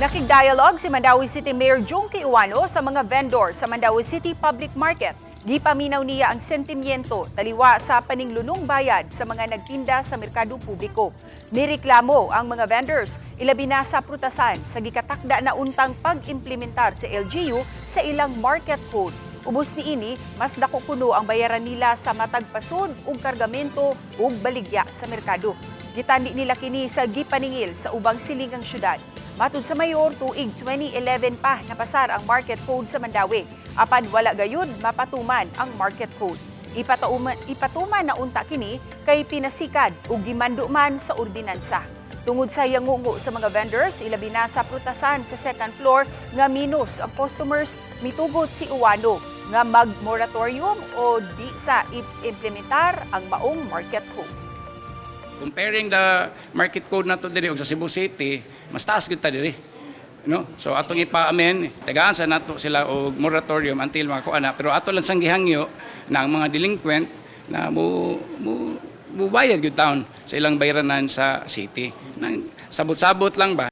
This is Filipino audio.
Nakig-dialogue si Mandawi City Mayor Junkie Iwano sa mga vendor sa Mandawi City Public Market. Gipaminaw niya ang sentimiento taliwa sa paninglunong bayad sa mga nagtinda sa merkado publiko. Nireklamo ang mga vendors, ilabi na sa prutasan sa gikatakda na untang pag-implementar sa LGU sa ilang market code. Ubos ni ini, mas dako kuno ang bayaran nila sa matag pasud ug kargamento ug baligya sa merkado. Gitandi nila kini sa gipaningil sa ubang silingang syudad. Matud sa mayor, tuig 2011 pa napasar ang market code sa Mandawi. Apan wala gayud mapatuman ang market code. Ipatuman, ipatuman na unta kini kay pinasikad ug gimando man sa ordinansa. Tungod sa yangungo sa mga vendors, ilabi na sa prutasan sa second floor nga minus ang customers mitugot si Uwano nga mag-moratorium o di sa implementar ang maong market code. Comparing the market code nato diri og sa Cebu City, mas taas gyud ta diri. No? So atong ipa-amen, tagaan sa nato sila og moratorium until mga kuana, pero ato lang sang gihangyo ang mga delinquent na mo mo mubayad gyud taon sa ilang bayranan sa city. Nang sabot-sabot lang ba